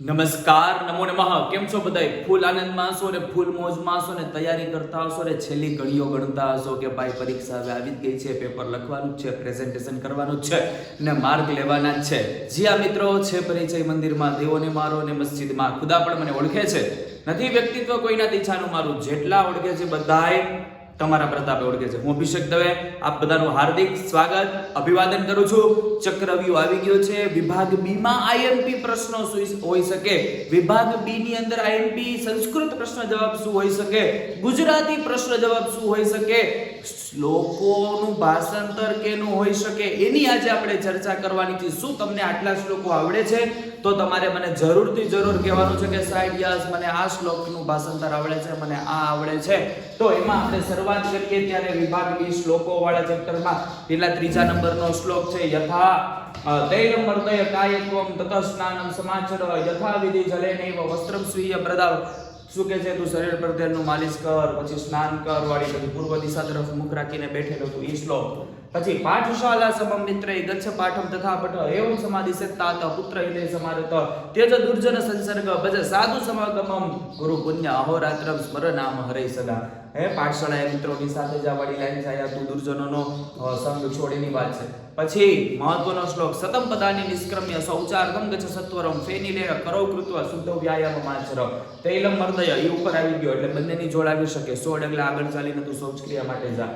નમસ્કાર, નમો નમઃ. કેમ છો બધાય? ફૂલ આનંદમાં હશો ને ફૂલ મોજમાં હશો ને તૈયારી કરતા હશો ને છેલ્લી ઘડીઓ ગણતા હશો કે ભાઈ પરીક્ષા હવે આવી જ ગઈ છે, પેપર લખવાનું છે પ્રેઝન્ટેશન કરવાનું છે ને માર્ક લેવાના જ છે. જી આ મિત્રો, છે પરિચય મંદિરમાં દેવોને મારો ને મસ્જિદમાં. ખુદા પણ મને ઓળખે છે. નથી વ્યક્તિત્વ કોઈના ઈચ્છાનું મારું. જેટલા ઓળખે છે બધાય તમારા પ્રતાપે ઓળખે છે. હું અભિષેક દવે આપ બધાનું હાર્દિક સ્વાગત, અભિવાદન કરું છું. ચક્રવ્યૂહ આવી ગયો છે. વિભાગ બી માં આઈએમપી પ્રશ્નો શું હોઈ શકે. વિભાગ બી ની અંદર આઈએમપી સંસ્કૃત પ્રશ્ન જવાબ શું હોઈ શકે? ગુજરાતી પ્રશ્ન જવાબ શું હોઈ શકે? શ્લોકોનું ભાષાંતર કેનું હોઈ શકે એની આજે આપણે ચર્ચા કરવાની છે. શું તમને આટલા શ્લોકો આવડે છે? તો તમારે મને જરૂરથી જરૂર કહેવાનું છે કે સાહેબ યસ મને આ શ્લોકનું ભાષાંતર આવડે છે મને આ આવડે છે. તો એમાં આપણે શરૂઆત કરીએ ત્યારે વિભાગ બી શ્લોકો વાળા ચેપ્ટરમાં. પેલા ત્રીજા નંબરનો શ્લોક છે યથા અ, તૈલમ મર્દય કાયત્વમ તત સમાચર યથા વિધિ જલે નૈવ વસ્ત્રમ સ્વીય પ્રદાવ. શું કે છે, તું શરીર પર તેલનું માલિશ કર, પછી સ્નાન કર, વાળી પછી પૂર્વ દિશા તરફ મુખ રાખીને બેઠેલો તું, ઈ પછી પાઠશાલા સમમ મિત્રે ગચ્છ પાઠમ તથા પઠ એવું સમાધિસે તાત પુત્ર ઇલે સમારત તેજ દુર્જન સંસર્ગ, ભજ સાધુ સમાગમમ. ગુરુ પુણ્ય અહોરાત્રમ સ્મર નામ હરે સદા. હે પાઠશાળા મિત્રોની સાથે જા વાળી લાઈન જાય તું દુર્જનોનો સંગ છોડીની વાત છે. પછી મહત્વનો શ્લોક, સતમ પદાની નિષ્ક્રમ્ય સૌચાર્ગમ ગચ્છ સત્વરમ ફેનિલે કરો કૃત્વ શુદ્ધ વ્યાયામ માચર તૈલમ મર્દય એ ઉપર આવી ગયો એટલે બંનેની જોડ આવી શકે. સો ડગલા આગળ ચાલીને તું શૌચક્રિયા માટે જા.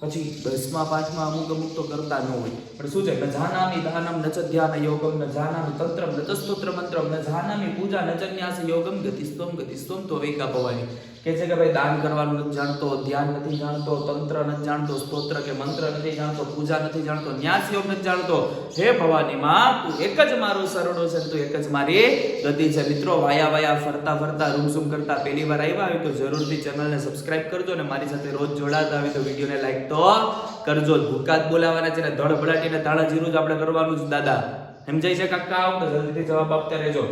પછી દસમા, પાંચમા અમુક અમુક તો કરતા ન હોય. પણ શું છે? ન જાનામી દાનમ નચ ધ્યાન યોગમ ન જાનામી તંત્રમ ન ચ સ્તોત્ર મંત્રમ ન જાનામી પૂજા નજન્યાસ યોગમ ન્યાસ યોગમ ગતિસ્તોમ ગતિસ્તોમ તો વૈકા ભવાની. કે છે કે ભાઈ દાન કરવાનું નથી જાણતો, ધ્યાન નથી જાણતો, તંત્ર નથી જાણતો, સ્તોત્ર કે મંત્ર નથી જાણતો, પૂજા નથી જાણતો ન્યાસ યોગ નથી જાણતો. હે ભવાની માં, તું એક જ મારું સરળો છે તું એક જ મારી ગતિ છે. મિત્રો, વાયા વાયા, ફરતા ફરતા રૂમઝૂમ કરતા પહેલી વાર આવ્યા હોય તો જરૂરથી ચેનલને સબસ્ક્રાઇબ કરજો ને મારી સાથે રોજ જોડાતા હોય તો વિડીયોને લાઈક તો કરજો. ભૂકાત બોલાવાના છે ને ધડ ભડાટીને તાળા જીરું જ આપણે કરવાનું જ, દાદા. સમજાય છે કાકા? આવો તો જલ્દીથી જવાબ આપતા રહેજો.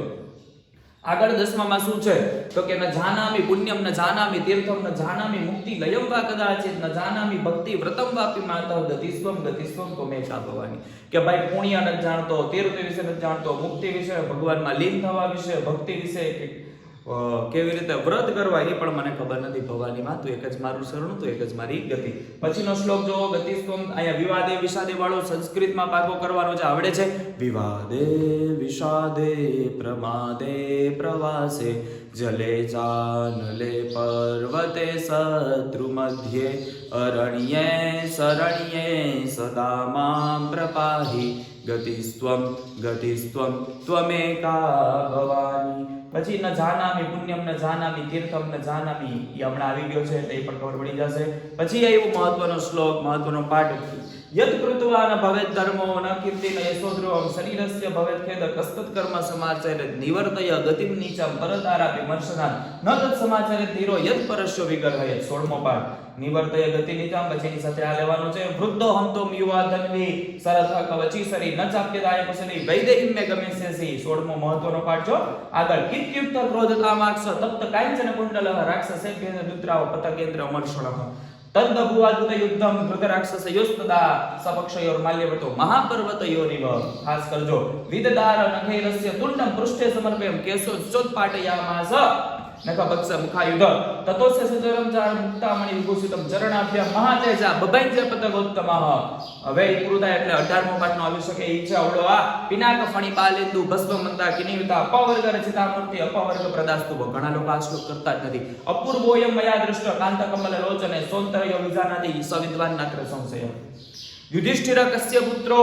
આગળ દસમામાં શું છે? તો કે ન જાનામી પુણ્યમ, ન જાનામી તીર્થમ, ન જાનામી મુક્તિ લયમ વા કદાચિત, ન જાનામી ભક્તિ વ્રતમ વાપી માતા ગતિસ્વમ ગતિસ્વમ તો મેં ભવાની કે ભાઈ પુણ્ય નથી જાણતો, તીર્થ વિશે નથી જાણતો, મુક્તિ વિશે ભગવાનમાં લીન થવા વિશે, ભક્તિ વિશે કેવી રીતે વ્રત કરવા એ પણ મને ખબર નથી ભવાનીમાં. તો એક જ મારું શરણું, તો એક જ મારી ગતિ. પછીનો શ્લોક જો ગતિ અહીંયા વિવાદે વિષાદે વાળો સંસ્કૃતમાં પાકો કરવાનો જે આવડે છે, વિવાદે વિષાદે પ્રમાદે પ્રવાસે, જલે ચાનલે પર્વતે શત્રુ મધ્યે, અરણ્યે શરણ્યે સદા માં પ્રપાહી. ગતિસ્ત્વમ ગતિસ્ત્વમ ત્વમેકા ભવાની. પછી ન જાનામી પુણ્યમ, ન જાનામી તીર્થમ, ન જાનામી એ હમણાં આવી ગયો છે, એટલે એ પણ ખબર પડી જશે. પછી આવ્યો મહત્વનો શ્લોક, મહત્વનો પાઠ. યદ કૃત્વા ન ભવેત ધર્મો ન કીર્તિ ન યશો ધ્રુવમ શરીરસ્ય ભવેત ખેદ કસ્તત કર્મ સમાચારે નિવર્તય ગતિમ નીચમ પરતારા વિમર્શના ન તત સમાચારે ધીરો યદ પરસ્યો વિગ્રહય સોળમો પાઠ નિવર્તય ગતિ નીચમ પછી એની સાથે આ લેવાનું છે વૃદ્ધો હંતો યુવા ધનવી સરથ કવચી સરી ન ચાપ્યદાય કુશલી વૈદેહિમ મે ગમે સેસી સોળમો મહત્વનો પાઠ જો આગળ કિત્યુક્ત ક્રોધ કામાક્ષ તપ્ત કાંચન કુંડલ રાક્ષસે ભેદ દુત્રાવ પતકેન્દ્ર અમર્ષણ તદ્દભુવાદુત યુદ્ધમ ધૃતરાક્ષસ યોસ્તદા સપક્ષયોર માલ્યવતો મહાપર્વતયોરિવ ખાસ કરજો. વિદદાર નખૈરસ્ય તુંડમ પૃષ્ઠે સમર્પયમ કેશો ચોત્પાટયામાસ નખભક્ષ મુખાયુધ તતોસ્ય સજરમ ચાર મુક્તામણી વિભૂષિતમ ચરણાભ્યા મહાતેજા બભૈજ્ય પતગોત્તમઃ હવે એ પૂરું થાય એટલે 18મો પાઠનો આવી શકે ઈ છે પિનાક ફણી બાલેન્દુ ભસ્મ મંતા કિનિયુતા અપવર્ગ રચિતા મૂર્તિ અપવર્ગ પ્રદાસ્તુભ ઘણા લોકો આ શ્લોક કરતા જ નથી અપૂર્વોયમ મયા દૃષ્ટ કાંત કમલ લોચને સોંતરયો વિજાનાદી સવિદ્વાન નાત્ર સંશય યુધિષ્ઠિર કસ્ય પુત્રો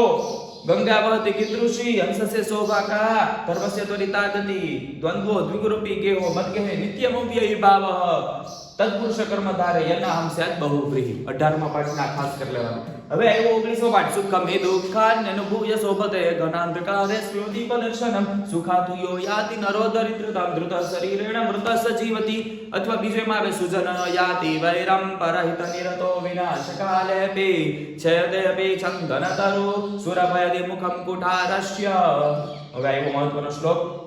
ગંગાવતી કીદૃષી હંસસે શોભાકા ધર્મસ્ય ત્વરિતા ગતિ દ્વંદ્વો દ્વિગુરૂપી ગેહો મદગેહે નિત્યમુવ્ય વિભાવ તત્પુરુષ કર્મ ધારે યના હમસ્યાત બહુ પ્રિય 18મા પાઠના ખાસ કરી લેવાનો. હવે આવ્યો 19મો પાઠ સુખમ દુઃખાન અનુભૂય શોભતે. ઘનાંધકારે સ્મૃતિ દર્શનમ સુખાતુ યો યાતિ નરો દરિદ્રતામ. ધૃત શરીરેણ મૃત સજીવતી અથવા બીજો એમાં આવે, સુજન યાતિ વૈરમ પરહિત નિરતો વિનાશકાલે પે. છેદે પે ચંદન તરુ. સુરભયદે મુખમ કુઠારસ્ય હવે આવ્યો મહત્વનો શ્લોક.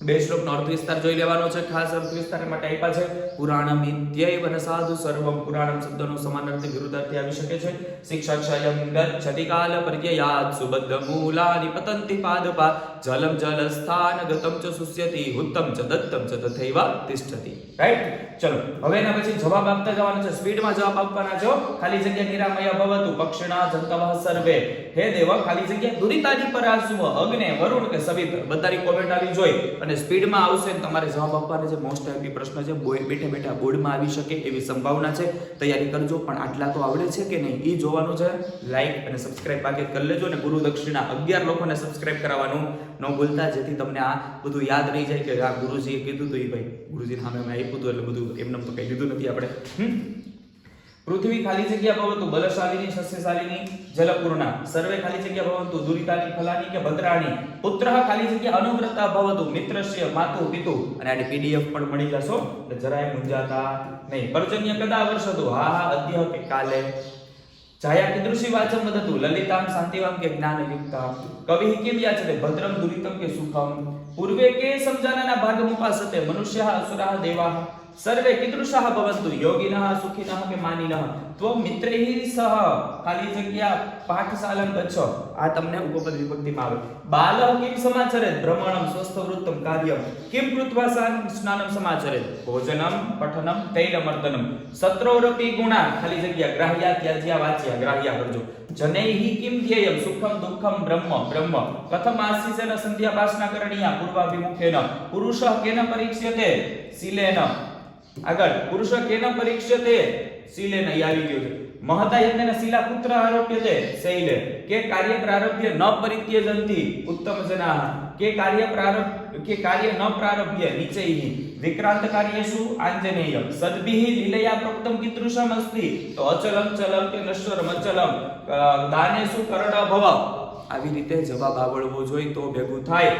બે શ્લોકનો અર્થ વિસ્તાર જોઈ લેવાનો છે. ખાસ અર્થ વિસ્તાર માટે આપ્યા છે. પુરાણમ ઇત્યૈવ ન સાધુ સર્વમ. પુરાણમ શબ્દનો સમાનાર્થી વિરુદ્ધાર્થી આવી શકે છે. શિક્ષક્ષયમ ગચ્છતિ કાલ પર્યયાત સુબદ્ધ મૂલાનિ પતંતિ પાદપા. જલમ જલ સ્થાન ગતમ ચ સુસ્યતિ ઉત્તમ ચ દત્તમ ચ તથૈવ તિષ્ઠતિ. રાઈટ ચલો, હવે એના પછી જવાબ આપતા જવાનો છે. સ્પીડમાં જવાબ આપવાના છો. ખાલી જગ્યા નિરામય ભવતુ પક્ષણા જંતવઃ સર્વે. હે દેવ, ખાલી જગ્યા દુરિતાની પરાસુવ અગ્ને વરુણ કે સવિત બધાની કોમેન્ટ આવી જોઈ અને સ્પીડમાં આવશે તમારે જવાબ આપવાના છે. મોસ્ટ આઈપી પ્રશ્ન છે બેઠે બેઠા બોર્ડમાં આવી શકે એવી સંભાવના છે. તૈયારી કરજો, પણ આટલા તો આવડે છે કે નહીં? એ જોવાનું છે. લાઈક અને સબસ્ક્રાઇબ બાકી કરી લેજો અને ગુરુ દક્ષિણા અગિયાર લોકોને સબસ્ક્રાઇબ કરાવવાનું ન ભૂલતા, જેથી તમને આ બધું યાદ રહી જાય કે આ ગુરુજીએ કીધું હતું એ ભાઈ ગુરુજી સામે અમે આપ્યું હતું એટલે બધું એમને તો કઈ દીધું નથી આપણે. હમ? પૃથ્વી ખાલી જગ્યા ભવંતુ બલશાલિની શસ્યશાલિની જલપૂર્ણા સર્વે ખાલી જગ્યા ભવંતુ દુરિતાની, ફલાની કે ભદ્રાણી પુત્ર ખાલી જગ્યા અનુવ્રતા ભવંતુ મિત્રસ્ય માતુ, પિતુ. અને આની પીડીએફ પણ મળી જશો એટલે જરાય મૂંઝાતા નહીં. પરજન્ય કદા વર્ષતું હા હા અદ્ય કે કાલે. જાયા કીદૃશી વાચમ વદતુ? લલિતામ, શાંતિવામ કે જ્ઞાનયુક્તા કવિ કેમ યાચતે ભદ્રમ, દુરિતમ કે સુખમ? પૂર્વે કે સમજાનાના ભાગમુપાસતે મનુષ્યઃ, અસુરાઃ, દેવાઃ? સર્વે કીદૃશાઃ ભવંતુ યોગિનઃ સુખિનઃ કે માનિનઃ ત્વમ મિત્રૈઃ સહ ખાલી જગ્યા પાઠશાલમ ગચ્છ આ તમને ઉપપદ વિભક્તિમાં આવે બાલઃ કિમ સમાચરેત ભ્રમણમ સ્વસ્થ વૃત્તમ કાર્યમ કિમ કૃત્વા સાન સ્નાનમ સમાચરેત ભોજનમ પઠનમ તૈલમર્દનમ સત્રોરપી ગુણા ખાલી જગ્યા ગ્રાહ્યા ત્યાજ્યા વાચ્યા ગ્રાહ્યા કરજો જનૈહિ કિમ ધ્યેયમ સુખમ દુઃખમ બ્રહ્મ બ્રહ્મ કથમ આસીસેન સંધ્યા ભાષણા કરણીયા પૂર્વાભિમુખેન પુરુષઃ કેન પરીક્ષ્યતે શીલેન આગળ, પુરુષ કેન પરીક્ષતે શીલેન ઈ આવી ગયું છે. મહતા યજ્ઞેન શીલા પુત્ર આરોપ્યતે શૈલે. કે કાર્ય પ્રારભ્ય ન પરિત્યજંતી ઉત્તમ જના કે કાર્ય પ્રારભ, કે કાર્ય ન પ્રારભ્ય નિચૈઃ વિક્રાંત કાર્યેષુ આંજનેય. સદ્ભિઃ લીલયા પ્રોક્તમ કિદૃશમ અસ્તિ. તો અચલમ ચલમ કે નશ્વરમ અચલમ દાનેષુ કરણ ભવ. આવી રીતે જવાબ આવડવો જોઈએ તો ભેગું થાય.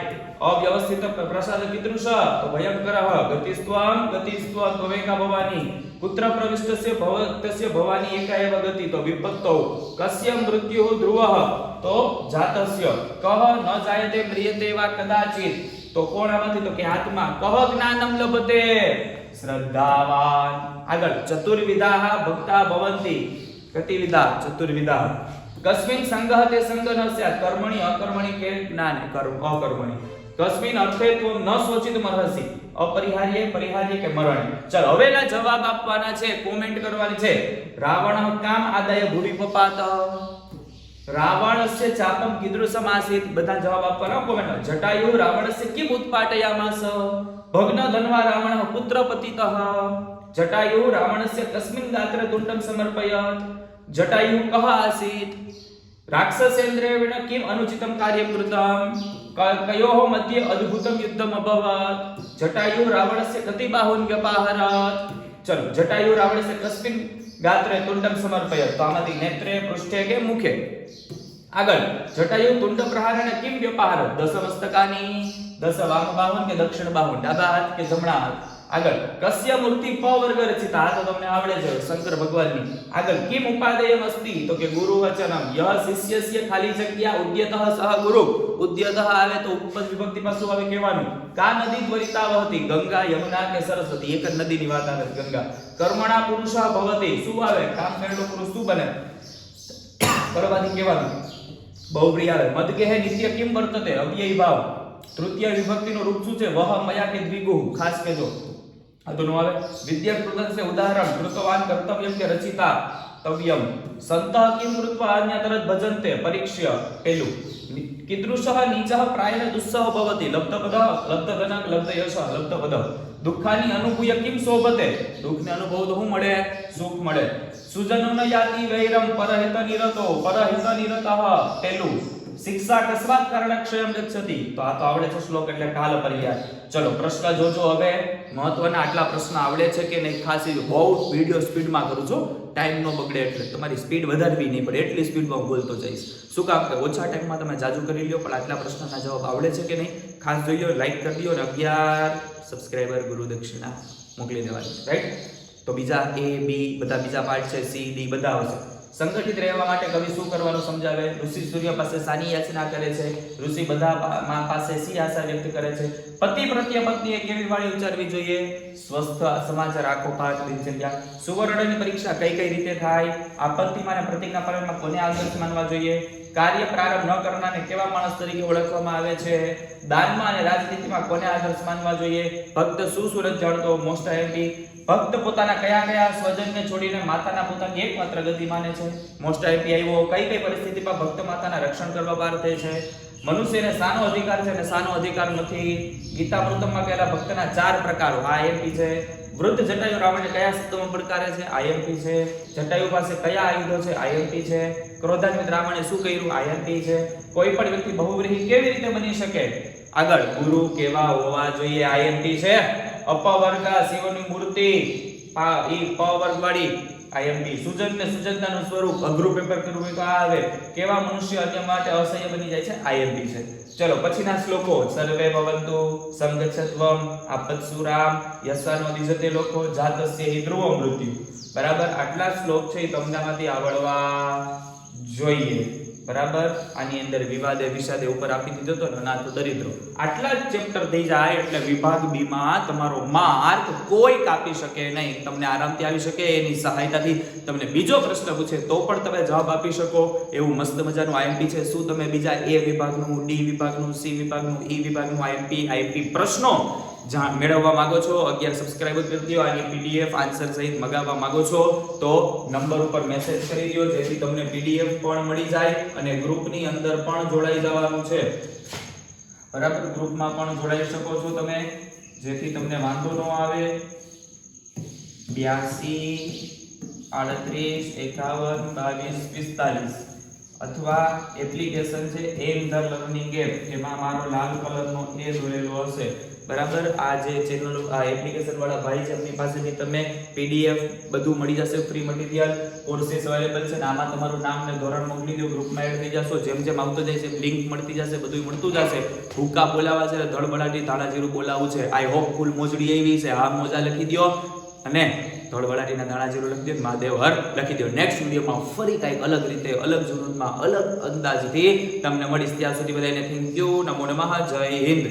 અવ્યવસ્થિત પ્રસાદ કીદૃશ તો ભયંકર ગતિસ્ત્વમ ગતિસ્ત્વ ત્વમેકા ભવાની. પુત્ર પ્રવિષ્ટસ્ય ભવતસ્ય ભવાની એકા એવ ગતિ તો વિપત્તૌ કસ્ય મૃત્યુ ધ્રુવઃ, તો જાતસ્ય. કહ ન જાયતે મ્રિયતે વા કદાચિત. તો કોણામાંથી તો કે આત્મા. કહ જ્ઞાનમ લભતે. શ્રદ્ધાવાન. આગળ, ચતુર્વિધાઃ ભક્તા ભવંતિ. કતિવિધા ચતુર્વિધા. કસ્મિન સંગહ તે સંગ ન સ્યાત. કર્મણી, અકર્મણી કે જ્ઞાન? કર્મ, અકર્મણિ. કસ્મિન અર્થે તો ન સોચિત મરહસી. અપરિહાર્ય, પરિહાર્ય કે મરણ? ચાલ હવેના જવાબ આપવાના છે કોમેન્ટ કરવાની છે. રાવણ કામ આદાય ભૂમિ પપાત. રાવણસ્ય ચાપમ કીદૃશમ આસીત બધા જવાબ આપવાના કોમેન્ટ જટાયુ રાવણસ્ય કિમ ઉત્પાટયામાસ? ભગ્ન ધનવા રાવણ પુત્ર પતિતઃ. જટાયુ રાવણસ્ય કસ્મિન ગાત્ર તુંડમ સમર્પયત. જટાયુ કહ આસીત? રાક્ષસેન્દ્રેણ કિમ અનુચિતમ કાર્યમ કૃતમ? કયોઃ મધ્ય અદ્ભુતમ યુદ્ધમ અભવત જટાયુ રાવણસ્ય કતિ બાહુન વ્યપાહરત ચલો જટાયુ રાવણસ્ય કસ્મિન ગાત્રે તુંડમ સમર્પયત તો આમાંથી નેત્રે પૃષ્ઠે કે મુખે આગળ જટાયુ તુંડ પ્રહારણ કિમ વ્યપાહરત દસ મસ્તકાની દસ વામ બાહુન કે દક્ષિણ બાહુન ડાબા હાથ કે જમણા હાથ આગળ, કસ્ય મૂર્તિ પ વર્ગ રચિતા આ તો તમને આવડે છે શંકર ભગવાનની. આગળ, કિમ ઉપાદેયમ અસ્તિ તો કે ગુરુ વચનમ. ય શિષ્યસ્ય ખાલી જગ્યા, ઉદ્યતઃ સહ ગુરુ. ઉદ્યતઃ આવે તો ઉપપદ વિભક્તિમાં શું આવે કહેવાનું? કા નદી ત્વરિતા વહતી? ગંગા, યમુના કે સરસ્વતી? એક જ નદીની વાત આવે ગંગા. કર્મણા પુરુષા ભવતી. શું આવે? કામ કરેલો પુરુષ શું બને? કરવાથી કહેવાનું. બહુપ્રિય આવે. મદગેહ નિત્ય કિમ વર્તતે? અવ્યય ભાવ. તૃતીય વિભક્તિનું રૂપ શું છે? વહ, મયા કે દ્વિગુ ખાસ કેજો આ તો નો આવે વિદ્યા કૃતસ્ય ઉદાહરણ કૃતવાન કર્તવ્યમ કે રચિતા, તવ્યમ. સંતઃ કિમ કૃત્વા અન્ય તરત ભજન્તે પરીક્ષ્ય, પેલું. કીદૃશઃ નીચઃ પ્રાયઃ દુસ્સહ ભવતિ. લબ્ધપદ લબ્ધધનક લબ્ધયશ, લબ્ધપદ. દુઃખાની અનુભૂય કિમ શોભતે? દુઃખને અનુભવ તો શું મળે? સુખ મળે. સુજનો ન યાતિ વૈરમ, પરહિત નિરતો, પરહિત નિરતઃ, પેલું. શિક્ષા કસ્માત કારણે ક્ષયમ ગચ્છતિ તો આ તો આવડે છે શ્લોક એટલે કાલ પર્યાય. ચલો, પ્રશ્ન જોજો હવે. મહત્વના આટલા પ્રશ્ન આવડે છે કે નહીં ખાસ બહુ વિડિયો સ્પીડમાં કરું છું. ટાઈમ નો બગડે એટલે. તમારી સ્પીડ વધારવી નહીં પડે. એટલી સ્પીડમાં હું બોલતો જઈશ. શું કામ કે ઓછા ટાઈમમાં તમે જાજુ કરી લ્યો, પણ આટલા પ્રશ્નના જવાબ આવડે છે કે નહીં? ખાસ જોઈ લો લાઈક કરી દો અને અગિયાર સબસ્ક્રાઈબર ગુરુ દક્ષિણા મોકલી દેવાની રાઈટ તો બીજા એ બી બધા બીજા પાર્ટ છે સી ડી બધા આવશે. સંગઠિત રહેવા માટે કવિ શું કરવાનું સમજાવે? ઋષિ સૂર્ય પાસે સાની યાચના કરે છે. ઋષિ બધા પાસે સી આશા વ્યક્ત કરે છે? પતિ પ્રત્યે પત્નીએ કેવી વાણી ઉચ્ચારવી જોઈએ? સ્વસ્થ સમાચાર આખો પાઠ દિનચર્યા. સુવર્ણની પરીક્ષા કઈ કઈ રીતે થાય? આપત્તિમાં અને પ્રતિજ્ઞા પાલનમાં કોને આદર્શ માનવા જોઈએ? કાર્ય પ્રારંભ ન કરનારને કેવા માણસ તરીકે ઓળખવામાં આવે છે? દાનમાં અને રાજનીતિમાં કોને આદર્શ માનવા જોઈએ? ભક્ત શું સુરત જાણતો? મોસ્ટ હેપી ભક્ત પોતાના કયા કયા સ્વજનને છોડીને માતાના પોતાની એકમાત્ર ગતિ માને છે? મોસ્ટ હેપી આવ્યો કઈ કઈ પરિસ્થિતિમાં ભક્ત માતાના રક્ષણ કરવા બહાર થાય છે? મનુષ્યને શાનો અધિકાર છે અને સાનો અધિકાર નથી. ગીતામૃતમમાં કહેલા ભક્તના ચાર પ્રકારો. આ એપી છે વૃદ્ધ જટાયુ રાવણને કયા શબ્દોમાં પડકારે છે? આઈએમપી છે. જટાયુ પાસે કયા આયુધો છે? આઈએમપી છે. ક્રોધાન્વિત રાવણે શું કર્યું? આઈએમપી છે. કોઈ પણ વ્યક્તિ બહુવ્રીહી કેવી રીતે બની શકે? આગળ, ગુરુ કેવા હોવા જોઈએ? આઈએમપી છે. અપવર્ગા, શિવની મૂર્તિ આ ઈ, પ વર્ગ વાળી આઈએમપી સુજન ને સુજનતાનું સ્વરૂપ અઘરું પેપર કરવું હોય તો આ આવે. કેવા મનુષ્ય અન્ય માટે અસહ્ય બની જાય છે? આઈએમપી છે. ચલો, પછીના શ્લોકો. સર્વે ભવંતુ સંગચ્છત્વમ આપત્સુરામ યસ્વાનો દિજતે લોકો જાતસ્ય હિ ધ્રુવ મૃત્યુ. બરાબર? આટલા શ્લોક છે એ તમનામાંથી આવડવા જોઈએ. બરાબર? આની અંદર વિવાદે, વિષાદે ઉપર આપી દીધો હતો ના તો દરિદ્રો. આટલા જ ચેપ્ટર થઈ જાય એટલે વિભાગ બી માં તમારો માર્ક કોઈ કાપી શકે નહીં. તમને આરામથી આવી શકે, એની સહાયતાથી તમને બીજો પ્રશ્ન પૂછે, તો પણ તમે જવાબ આપી શકો. એવું મસ્ત મજાનું આઈએમપી છે. શું તમે બીજા એ વિભાગનું ડી વિભાગનું સી વિભાગનું ઈ વિભાગનું આઈએમપી આઈપી પ્રશ્નો જાણ મેળવવા માંગો છો, અગિયાર સબસ્ક્રાઇબર કરી દો, આની પીડીએફ આન્સર સહિત મગાવવા માંગો છો, તો નંબર ઉપર મેસેજ કરી દો, જેથી તમને પીડીએફ પણ મળી જાય અને ગ્રુપની અંદર પણ જોડાઈ જવાનું છે. બરાબર? ગ્રુપમાં પણ જોડાઈ શકો છો તમે, જેથી તમને વાંધો ન આવે. બ્યાસી, આડત્રીસ, એકાવન, બાવીસ, પિસ્તાલીસ. અથવા એપ્લિકેશન છે એમ ધ લર્નિંગ એપ, એમાં મારો લાલ કલરનો એ જોડેલો હશે. બરાબર? આ જે ચેનલ આ એપ્લિકેશન વાળા ભાઈ છે, એમની પાસેથી તમે પીડીએફ બધું મળી જશે ફ્રી મટીરિયલ કોર્સિસ અવેલેબલ છે ને આમાં તમારું નામ ને ધોરણ મોકલી દો ગ્રુપમાં એડ થઈ જશો, જેમ જેમ આવતો જાય છે લિંક મળતી જશે બધું મળતું જશે. હુકા બોલાવા છે, ધડબડાટી ધાણાજીરું બોલાવું છે. આઈ હોપ ફૂલ મોજડી આવી છે. આ મોજા લખી દો અને ધોળવડાટીના દાણા લખી દો મહાદેવ હર લખી દો નેક્સ્ટ વિડીયોમાં ફરી કંઈક અલગ રીતે, અલગ જુનૂનમાં, અલગ અંદાજથી તમને મળીશ. ત્યાં સુધી બધાને થેન્ક યુ નમો નમઃ. જય હિન્દ.